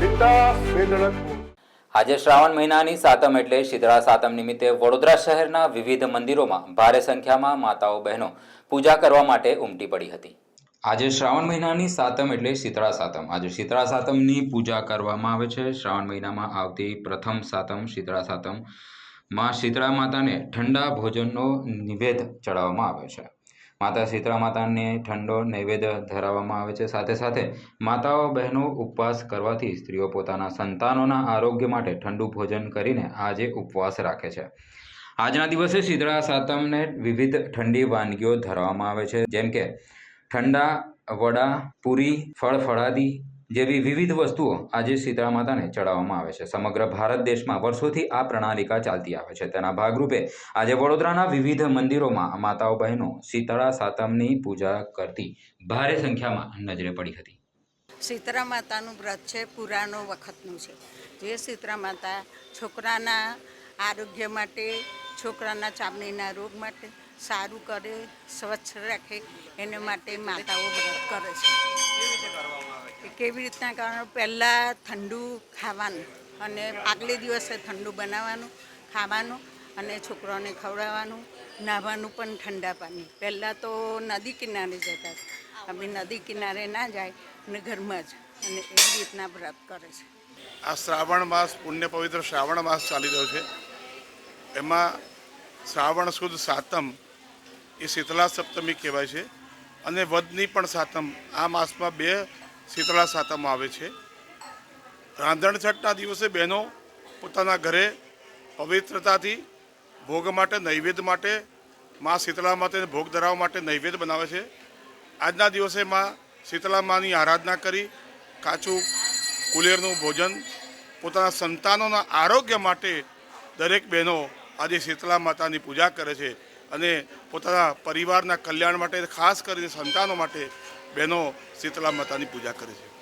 Bindas Vedalathpur. આજે શ્રાવણ મહિનાની સાતમ એટલે શીતળા સાતમ નિમિત્તે વડોદરા શહેરના વિવિધ મંદિરોમાં ભારે સંખ્યામાં માતાઓ બહેનો પૂજા કરવા માટે ઉમટી પડી હતી. આજે શ્રાવણ મહિનાની સાતમ એટલે શીતળા સાતમ. આજે શીતળા સાતમની પૂજા કરવામાં આવે છે. શ્રાવણ મહિનામાં આવતી પ્રથમ સાતમ શીતળા સાતમમાં શીતળા માતાને ઠંડા ભોજનનો નિવેદ ચડાવવામાં આવે છે. માતા શીતળા માતાને ઠંડો નૈવેદ્ય ધરાવવામાં આવે છે. સાથે સાથે માતાઓ બહેનો ઉપવાસ કરવાથી સ્ત્રીઓ પોતાના સંતાનોના આરોગ્ય માટે ઠંડુ ભોજન કરીને આજે ઉપવાસ રાખે છે. આજના દિવસે શીતળા સાતમને વિવિધ ઠંડી વાનગીઓ ધરવામાં આવે છે. જેમ કે ઠંડા, વડા, પૂરી, ફળ ફળાદી જેવી વિવિધ વસ્તુઓ આજે શીતળા માતાને ચડાવવામાં આવે છે. સમગ્ર ભારત દેશમાં વર્ષોથી આ પ્રણાલિકા ચાલતી આવે છે. તેના ભાગરૂપે આજે વડોદરાના વિવિધ મંદિરોમાં માતાઓ બહેનો શીતળા સાતમની પૂજા કરતી ભારે સંખ્યામાં નજરે પડી હતી. શીતળા માતાનું વ્રત છે પુરાનો વખતનું છે. જે શીતળા માતા છોકરાના આરોગ્ય માટે, છોકરાના ચામડીના રોગ માટે સારું કરે, સ્વચ્છ રાખે, એને માટે માતાઓ વ્રત કરે છે. એ કેવી રીતના કરવાનું પહેલાં ઠંડુ ખાવાનું અને આગલે દિવસે ઠંડુ બનાવવાનું, ખાવાનું અને છોકરાઓને ખવડાવવાનું, નાહવાનું પણ ઠંડા પાણી. પહેલાં તો નદી કિનારે જતા અમે નદી કિનારે ના જાય અને ઘરમાં જ અને એવી રીતના વ્રત કરે છે. આ શ્રાવણ માસ પુણ્ય પવિત્ર શ્રાવણ માસ ચાલી રહ્યો છે. એમાં શ્રાવણ સુદ સાતમ એ શીતલા સપ્તમી કહેવાય છે. અને વધની પણ સાતમ. આ માસમાં બે શીતળા સાતમ આવે છે. રાંધણ છઠના દિવસે બહેનો પોતાના ઘરે પવિત્રતાથી ભોગ માટે, નૈવેદ્ય માટે, મા શીતળા માતાને ભોગ ધરાવવા માટે નૈવેદ્ય બનાવે છે. આજના દિવસે માં શીતળા માની આરાધના કરી, કાચું કુલેરનું ભોજન, પોતાના સંતાનોના આરોગ્ય માટે દરેક બહેનો આજે શીતળા માતાની પૂજા કરે છે અને પોતાના પરિવારના કલ્યાણ માટે, ખાસ કરીને સંતાનો માટે બહેનો શીતળા માતાની પૂજા કરે છે.